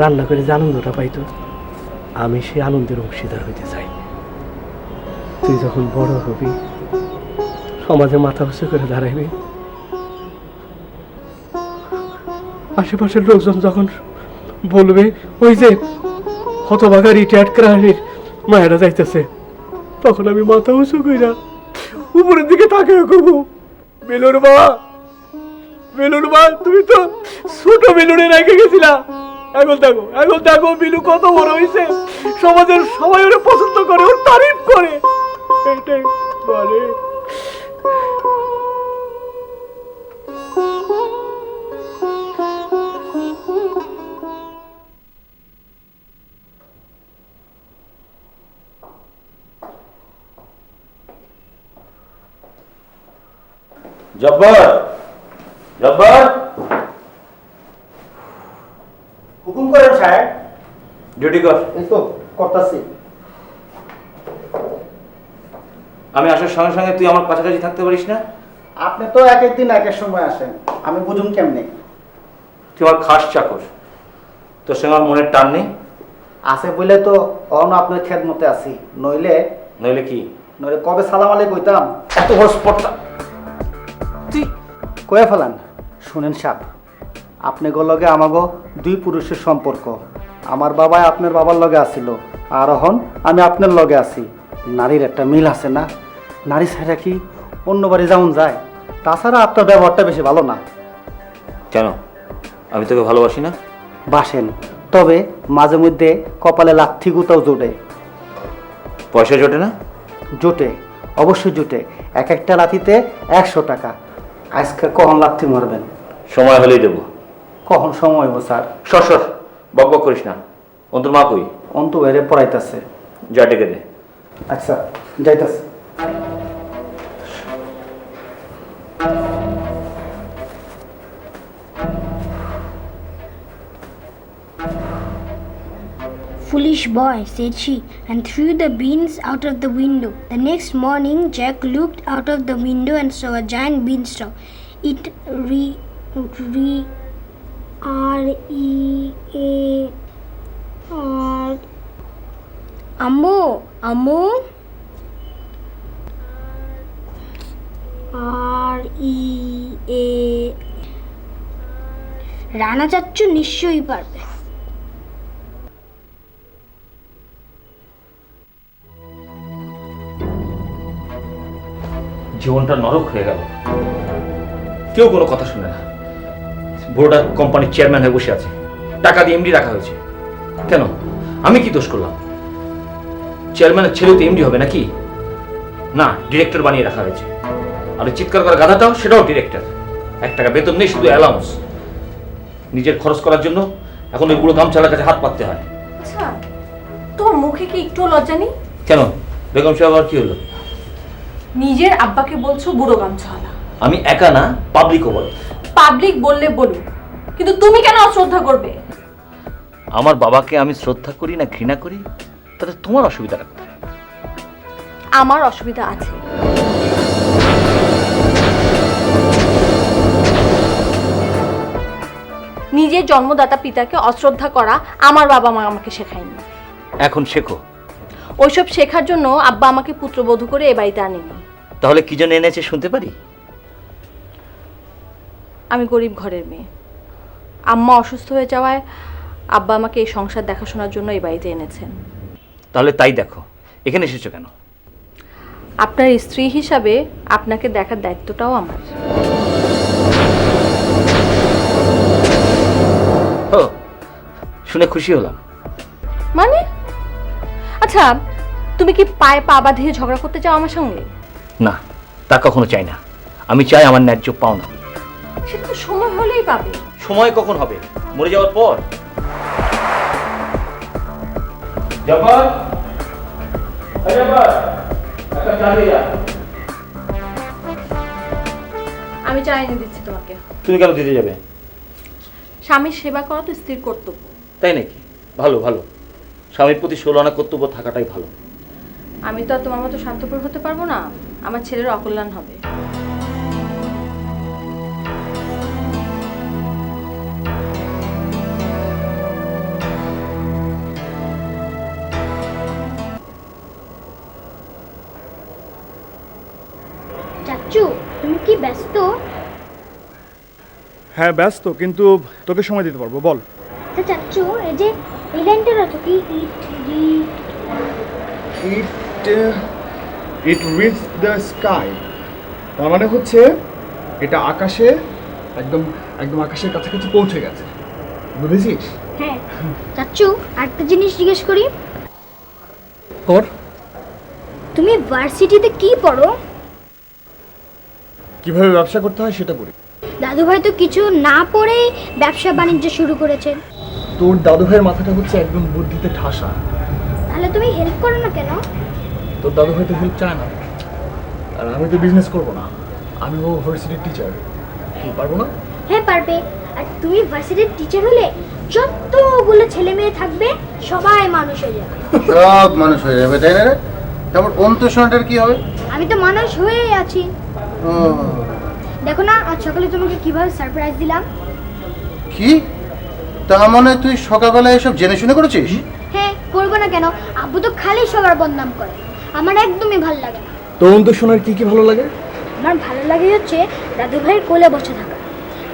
রান্না করে যে আনন্দটা পাইতো আমি সেই আনন্দের অংশীদার হইতে চাই। তুই যখন বড় হবি, সমাজে মাথা উঁচু করে দাঁড়াইবি। আশেপাশের লোকজন যখন বলবে, ওই যে হতভাগা রিটায়ার্ড ক্রাইমের মায়েরা যাইতেছে, তখন আমি মাথা উঁচু কইরা উপরের দিকে তাকিয়ে করব বেলুর বা বেলুর বা তুমি তো ছোট বেলুনে রেখে গেছিলা। এখন দেখো এখন দেখো, বিলু কত বড় হয়েছে সমাজের সবাই ওরা পছন্দ করে, ওর তারিফ করে। জব্বর। ডিউটি কর। এই তো করতাছি। আমি আসার সঙ্গে সঙ্গে তুই আমার কাছাকাছি থাকতে পারিস না? আপনি তো এক এক দিন এক এক সময় আসেন। আমি বুঝুন কেমনে? তুই আমার খাস চাকর। তোর সঙ্গে আমার মনের টান নেই? আছে বলে তো অন আপনার খেদ মতে আছি। নইলে নইলে কি? নইলে কবে সালাম আলাই কইতাম? এত বড় স্পটটা তুই কয়ে ফেলান। শুনেন সাপ আপনি গো লগে আমাগো দুই পুরুষের সম্পর্ক। আমার বাবা আপনার বাবার লগে আসিল। আর এখন আমি আপনার লগে আছি। নারীর একটা মিল আছে না? নারী ছাড়া কি অন্য বাড়ি যেমন যায়? তাছাড়া আপনার ব্যবহারটা বেশি ভালো না। কেন আমি তোকে ভালোবাসি না? বাসেন তবে মাঝে মধ্যে কপালে লাথি গুতাও জোটে। পয়সা জোটে না? জোটে অবশ্যই জোটে। এক একটা লাথিতে একশো টাকা। আজকে কখন লাথি মারবেন? সময় হলেই দেবো। কখন সময় হইব স্যার? সর সর। বক বক করিস না অন্তর মা কই অন্তু বাইরে পড়াইতেছে যা ডেকে দে আচ্ছা যাইতাছে Foolish boy, said she, and threw the beans out of the window. The next morning, Jack looked out of the window and saw a giant beanstalk. It re, re, R E A R. Ammo, Ammo. আর ই এ রানা চাচ্চু নিশ্চয়ই পারবে জীবনটা নরক হয়ে গেল কেউ কোনো কথা শুনে না বড়টা কোম্পানির চেয়ারম্যান হয়ে বসে আছে। টাকা দিয়ে এমডি রাখা হয়েছে। কেন? আমি কি দোষ করলাম? চেয়ারম্যানের ছেলে তো এমডি হবে নাকি? না ডিরেক্টর বানিয়ে রাখা হয়েছে। আর চিৎকার করা গাধাটাও সেটাও ডিরেক্টর। এক টাকা বেতন নেই শুধু অ্যালাউন্স নিজের খরচ করার জন্য এখন ওই বুড়ো গামছালার কাছে হাত পাততে হয়। আচ্ছা তোর মুখে কি একটু লজ্জা নেই? কেন? বেগম সাহেব আবার কি হলো? নিজের আব্বাকে বলছো বুড়ো গামছাওয়ালা আমি একা না পাবলিকও বলে। পাবলিক বললে বলুক কিন্তু তুমি কেন অশ্রদ্ধা করবে? আমার বাবাকে আমি শ্রদ্ধা করি না ঘৃণা করি তাতে তোমার অসুবিধা রাখতে আমার অসুবিধা আছে। নিজের জন্মদাতা পিতাকে অশ্রদ্ধা করা আমার বাবা মা আমাকে শেখায়নি। এখন শেখো। ওইসব শেখার জন্য আব্বা আমাকে পুত্রবধূ করে এ বাড়িতে আনেনি। তাহলে কি জন্য এনেছে শুনতে পারি? আমি গরিব ঘরের মেয়ে। আম্মা অসুস্থ হয়ে যাওয়ায় আব্বা আমাকে এই সংসার দেখাশোনার জন্য এই বাড়িতে এনেছেন। তাহলে তাই দেখো এখানে এসেছ কেন? আপনার স্ত্রী হিসাবে আপনাকে দেখার দায়িত্বটাও আমার। ও শুনে খুশি হলাম। মানে? আচ্ছা তুমি কি পায়ে পা বাঁধিয়ে ঝগড়া করতে চাও আমার সঙ্গে? না তা কখনো চাই না। আমি চাই আমার ন্যায্য পাওনা। সেটা তো সময় হলেই পাবে। সময় কখন হবে? মরে যাওয়ার পর? একটা আমি চা এনে দিচ্ছি তোমাকে। তুমি কেন দিতে যাবে? স্বামীর সেবা করা তো স্ত্রীর কর্তব্য। তাই নাকি? ভালো ভালো। স্বামীর প্রতি ষোলো আনা কর্তব্য থাকাটাই ভালো। আমি তো আর তোমার মতো স্বার্থপর হতে পারব না। আমার ছেলের অকল্যাণ হবে। তুমি কি ব্যস্ত? হ্যাঁ ব্যস্ত কিন্তু তোকে সময় দিতে পারব বল। চাচ্চু এই যে এই লাইনটা রয়েছে কি? It it it reach the sky. তার মানে হচ্ছে এটা আকাশে একদম একদম আকাশের কাছাকাছি পৌঁছে গেছে। বুঝেছিস? হ্যাঁ চাচ্চু আরেকটা জিনিস জিজ্ঞেস করি। কর। তুমি ভার্সিটিতে কি পড়ো? কীভাবে ব্যবসা করতে হয় সেটা করি দাদু ভাই তো কিছু না পড়েই ব্যবসা বাণিজ্য শুরু করেছেন। তোর দাদু ভাইয়ের মাথাটা হচ্ছে একদম বুদ্ধিতে ঠাসা। তাহলে তুমি হেল্প করো না কেন? তোর দাদু ভাই তো হেল্প চায় না। আর আমি তো বিজনেস করব না। আমি ও ভার্সিটির টিচার কি পারব না? হ্যাঁ পারবে। আর তুমি ভার্সিটির টিচার হলে যতগুলো ছেলে মেয়ে থাকবে সবাই মানুষ হয়ে যাবে। সব মানুষ হয়ে যাবে তাই না রে? তারপর অন্তঃসনটার কি হবে? আমি তো মানুষ হয়েই আছি। ও। দেখো না আজ সকালে তোমাকে কীভাবে সারপ্রাইজ দিলাম? কি? তা মানে তুই সকালবেলা এসব জেনে শুনে করেছিস? হ্যাঁ করব না কেন? আব্বু তো খালি সবার বদনাম করে। আমার একদমই ভালো লাগে না। তো শোনার কি কি ভালো লাগে? আমার ভালো লাগে হচ্ছে দাদু ভাইয়ের কোলে বসে থাকা।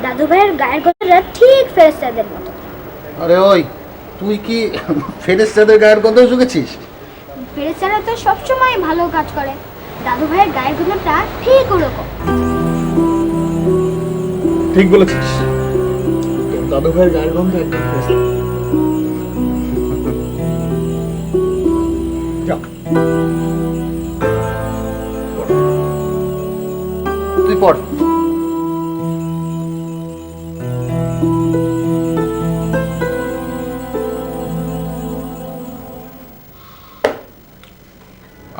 দাদু ভাইয়ের গায়ের গলাটা ঠিক ফেরেস্তাদের মতো। আরে ওই তুই কি ফেরেস্তাদের গায়ের কথা শুনেছিস ফেরেস্তারা তো সবসময় ভালো কাজ করে। দাদু ভাইয়ের গায়ের গলাটা ঠিক ওরকম। ঠিক বলেছিস। দাদু ভাইয়ের গায়ের গন্ধ একদম তুই পড়।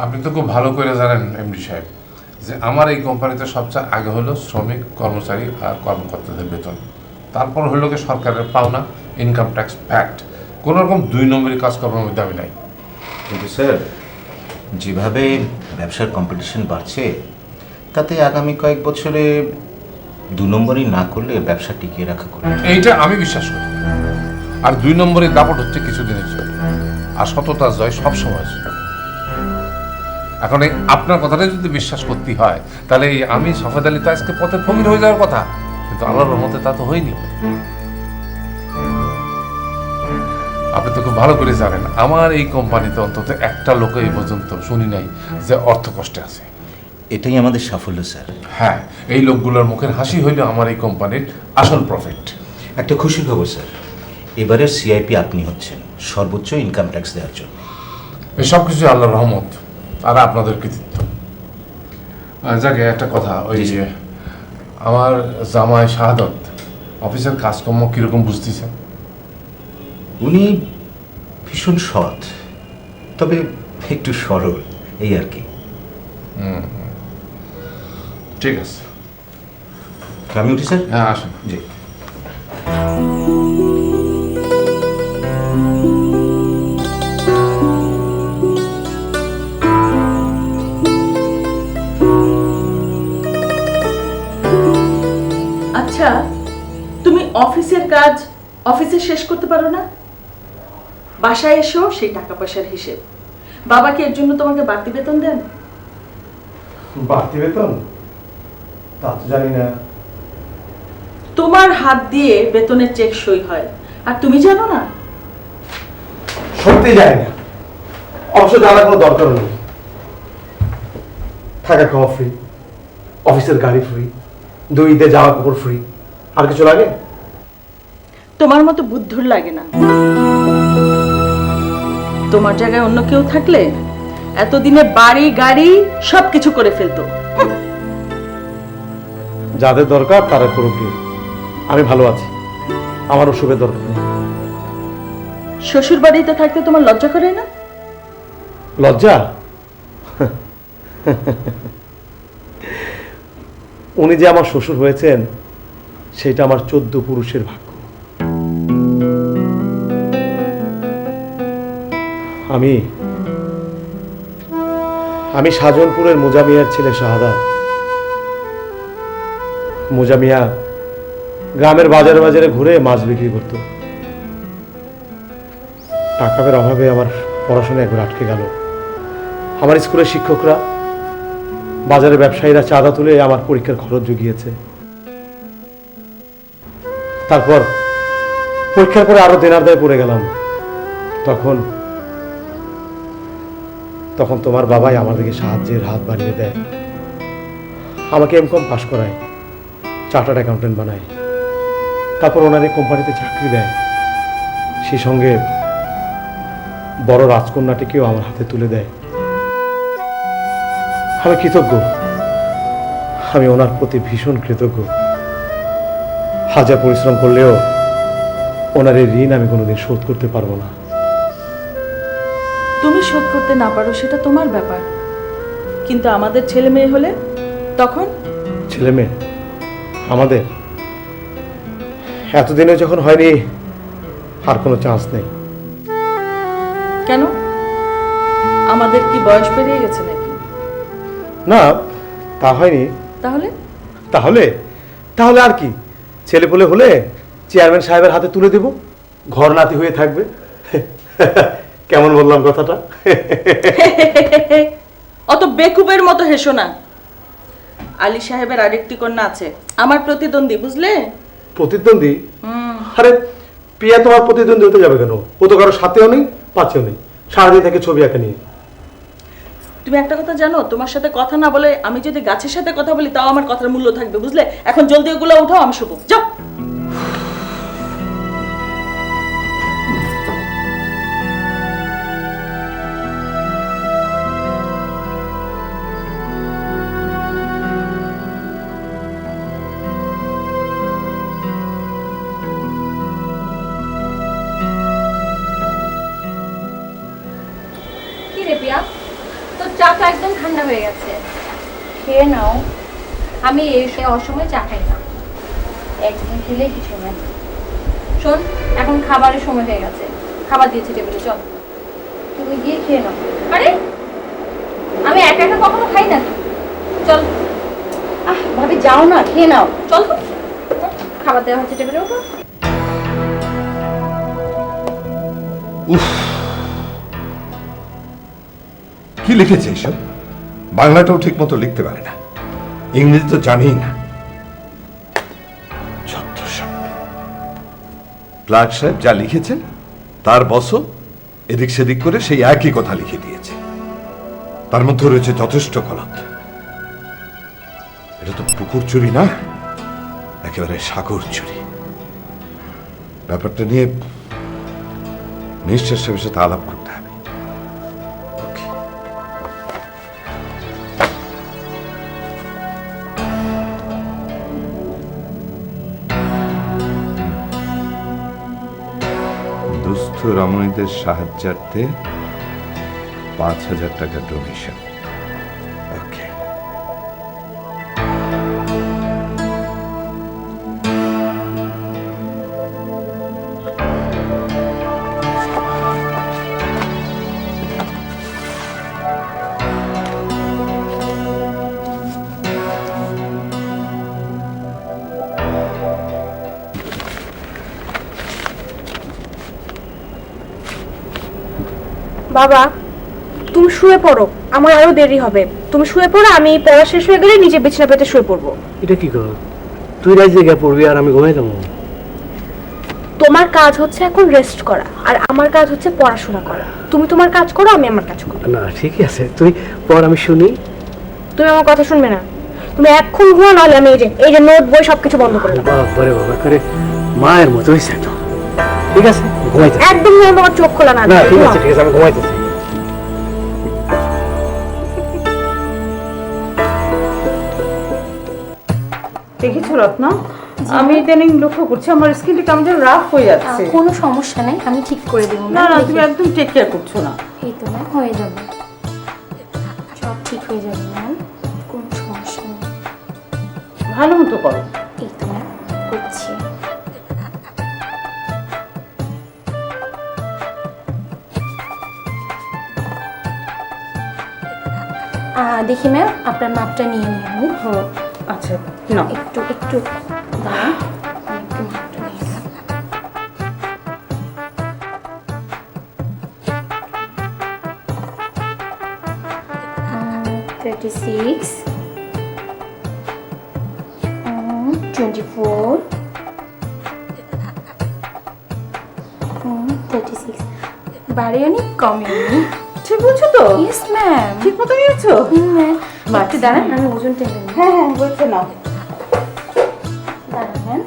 আপনি তো খুব ভালো করে জানেন এমডি সাহেব। যে আমার এই কোম্পানিতে সবচেয়ে আগে হলো শ্রমিক কর্মচারী আর কর্মকর্তাদের বেতন। তারপর হলো কি সরকারের পাওনা ইনকাম ট্যাক্স ফ্যাক্ট কোনো রকম দুই নম্বরই কাজকর্মের মধ্যে আমি নাই। কিন্তু স্যার যেভাবে ব্যবসার কম্পিটিশন বাড়ছে তাতে আগামী কয়েক বছরে দু নম্বরই না করলে ব্যবসা টিকিয়ে রাখা করে এইটা আমি বিশ্বাস করি। আর দুই নম্বরের দাপট হচ্ছে কিছুদিনের জন্য। আর সততার জয় সবসময় জয়। এখন এই আপনার কথাটা যদি বিশ্বাস করতে হয় তাহলে এই আমি সফেদ আলী তো আজকে পথে ফকির হয়ে যাওয়ার কথা। কিন্তু আল্লাহর রহমতে তা তো হয়নি। আপনি তো খুব ভালো করে জানেন আমার এই কোম্পানিতে অন্তত একটা লোক এই পর্যন্ত শুনি নাই যে অর্থ কষ্টে আছে। এটাই আমাদের সাফল্য স্যার। হ্যাঁ এই লোকগুলোর মুখের হাসি হইল আমার এই কোম্পানির আসল প্রফিট একটা খুশি খবর স্যার। এবারের সিআইপি আপনি হচ্ছেন সর্বোচ্চ ইনকাম ট্যাক্স দেওয়ার জন্য। এই সব কিছু আল্লাহর রহমত। আর আপনাদের কৃতিত্ব। যাকে একটা কথা ওই যে আমার জামাই শাহাদত অফিসের কাজকর্ম কীরকম বুঝতেছে উনি ভীষণ সৎ তবে একটু সরল এই আর কি। ঠিক আছে। আমি উঠি স্যার? হ্যাঁ আসুন। জি। আচ্ছা তুমি অফিসের কাজ অফিসে শেষ করতে পারো না? বাসায় এসো সেই টাকা পয়সার হিসেব। বাবাকে এর জন্য তোমাকে বাড়তি বেতন দেন। বাড়তি বেতন? তা তো জানি না। তোমার হাত দিয়ে বেতনের চেক সই হয়। আর তুমি জানো না? সত্যি যায় না। অবশ্য জানার কোনো দরকার নেই। থাকা খাওয়া ফ্রি অফিসের গাড়ি ফ্রি দুই ঈদে জামা কাপড় ফ্রি আর কিছু লাগে? তোমার মতো বুদ্ধুর লাগে না। তোমার জায়গায় অন্য কেউ থাকলে এতদিনে বাড়ি গাড়ি সবকিছু করে ফেলতো। যাদের দরকার তারা করুক আমি ভালো আছি। আমার ওষুধের দরকার নেই। শ্বশুর বাড়িতে থাকতে তোমার লজ্জা করে না? লজ্জা? উনি যে আমার শ্বশুর হয়েছেন সেটা আমার চোদ্দ পুরুষের ভাগ্য। আমি আমি সাজনপুরের মোজামিয়ার ছেলে শাহাদা। মোজামিয়া গ্রামের বাজারে বাজারে ঘুরে মাছ বিক্রি করত। টাকার অভাবে আমার পড়াশোনা একবার আটকে গেল। আমার স্কুলের শিক্ষকরা বাজারে ব্যবসায়ীরা চাঁদা তুলে আমার পরীক্ষার খরচ জুগিয়েছে। তারপর পরীক্ষার পরে আরও দেনার দায় পড়ে গেলাম। তখন তখন তোমার বাবাই আমার দিকে সাহায্যের হাত বাড়িয়ে দেয়। আমাকে এম কম পাশ করায়, চার্টার্ড অ্যাকাউন্টেন্ট বানায়। তারপর ওনার কোম্পানিতে চাকরি দেয়। সেই সঙ্গে বড় রাজকন্যাটিকেও আমার হাতে তুলে দেয়। আমি কৃতজ্ঞ। আমি ওনার প্রতি ভীষণ কৃতজ্ঞ। হাজার পরিশ্রম করলেও ওনার এই ঋণ আমি কোনোদিন শোধ করতে পারব না। তুমি শোধ করতে না পারো সেটা তোমার ব্যাপার। কিন্তু আমাদের ছেলে মেয়ে হলে তখন? ছেলে মেয়ে? আমাদের? এতদিনে যখন হয়নি আর কোনো চান্স নেই। কেন? আমাদের কি বয়স পেরিয়ে গেছে নাকি? না তা হয়নি। তাহলে? তাহলে? তাহলে আর কি? ছেলে পুলে হলে চেয়ারম্যান সাহেবের হাতে তুলে দেব। ঘর নাতি হয়ে থাকবে। কেমন বললাম কথাটা? অত বেকুবের মতো হেসো না। আলী সাহেবের আরেকটি কন্যা আছে। আমার প্রতিদ্বন্দ্বী বুঝলে? প্রতিদ্বন্দ্বী? হুম। আরে প্রিয়া তোমার প্রতিদ্বন্দ্বী হতে যাবে কেন? ও তো কারও সাথেও নেই পাচ্ছেও নেই। সারাদিন থেকে ছবি আঁকা নিয়ে। তুমি একটা কথা জানো? তোমার সাথে কথা না বলে আমি যদি গাছের সাথে কথা বলি, তাও আমার কথার মূল্য থাকবে, বুঝলে? এখন জলদি ওগুলো উঠাও, আমি শুভ যাও! হয়ে গেছে। খেয়ে নাও। আমি এই অসময় চা খাই না। একদিন খেলে কিছু না। শোন, এখন খাবারের সময় হয়ে গেছে। খাবার দিয়েছি টেবিলে, চল। তুমি গিয়ে খেয়ে নাও। আরে, আমি একা একা কখনো খাই না চল। আহ, ভাবি, যাও না, খেয়ে নাও। চল খাবার দেওয়া হচ্ছে টেবিলে ওঠো কি লিখেছে এসব? বাংলাটাও ঠিক মতো লিখতে পারে না। ইংরেজি তো জানেই না। ক্লার্ক সাহেব যা লিখেছেন, তার বসও এদিক সেদিক করে সেই একই কথা লিখে দিয়েছে। তার মধ্যে রয়েছে যথেষ্ট গলত এটা তো পুকুর চুরি না, একেবারে সাগর চুরি। ব্যাপারটা নিয়ে মিনিস্টার সাহেবের সাথে আলাপ করতে রমণীদের সাহায্যার্থে পাঁচ হাজার টাকা ডোনেশন বাবা তুমি শুয়ে পড়ো আমার আরও দেরি হবে। তুমি শুয়ে পড়ো আমি পড়া শেষ হয়ে গেলে নিজে বিছানা পেতে শুয়ে পড়ব। এটা কি করো তুই রাত জেগে পড়বি আর আমি ঘুমাই যাব। তোমার কাজ হচ্ছে এখন রেস্ট করা আর আমার কাজ হচ্ছে পড়াশোনা করা। তুমি তোমার কাজ করো আমি আমার কাজ করি। না ঠিকই আছে। তুই পর আমি শুনি। তুমি আমার কথা শুনবে না। তুমি এখন ঘুমো নাহলে আমি এই যে এই যে নোট বই সবকিছু বন্ধ করে দেবো বাবা বাবা করে মায়ের মতো হয়েছে তো। ঠিক আছে? ঘুমাইতে একদম যেন তোমার চোখ খোলা না না ঠিক আছে ঠিক আছে আমি ঘুমাইতেছি। দেখেছ রত্না? আমি ইদানিং লক্ষ্য করছি আমার স্কিনটা কেমন যেন রাফ হয়ে যাচ্ছে। কোনো সমস্যা নাই আমি ঠিক করে দেবো না না তুমি একদম টেক কেয়ার করছ না। এই তো ম্যাম হয়ে যাবে। সব ঠিক হয়ে যাবে ম্যাম কোনো সমস্যা নেই। ভালো মতো করো। এই তো ম্যাম করছি। দেখি ম্যাম আপনার মাপটা নিয়ে নিই আমি। আচ্ছা না একটু একটু। Thirty six, mm, twenty four, mm, thirty six. Barely any comment. ঠিক বলছো তো? ইয়েস ম্যাম ঠিক মতো নিয়েছো? ম্যাম একটু দাঁড়ান আমি ওজন টেনে হ্যাঁ হ্যাঁ বলছে নাও। দাঁড়ান।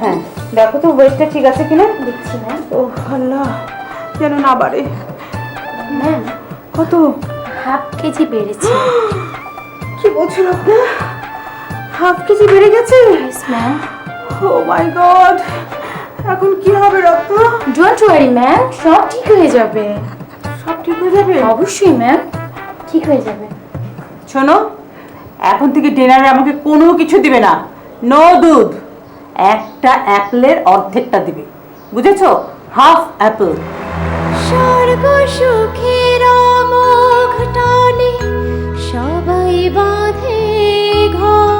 হ্যাঁ দেখো তো ওয়েটটা ঠিক আছে কিনা? দেখছি ম্যাম ও আল্লাহ যেন না বাড়ে। ম্যাম কত? হাফ কেজি বেড়েছে। কি বলছো রত্না হাফ কেজি বেড়ে গেছে? Yes ma'am oh my God এখন কি হবে রত্না ডোন্ট ওয়ারি ম্যাম সব ঠিক হয়ে যাবে। সব ঠিক হয়ে যাবে? অবশ্যই ম্যাম ঠিক হয়ে যাবে। শোনো এখন থেকে ডিনারে আমাকে কোনো কিছু দিবে না। নো দুধ। একটা অ্যাপেলের অর্ধেকটা দিবে। বুঝেছ? হাফ অ্যাপেল স্বর্গ সুখের মুখ টানে সবাই বাঁধে ঘর।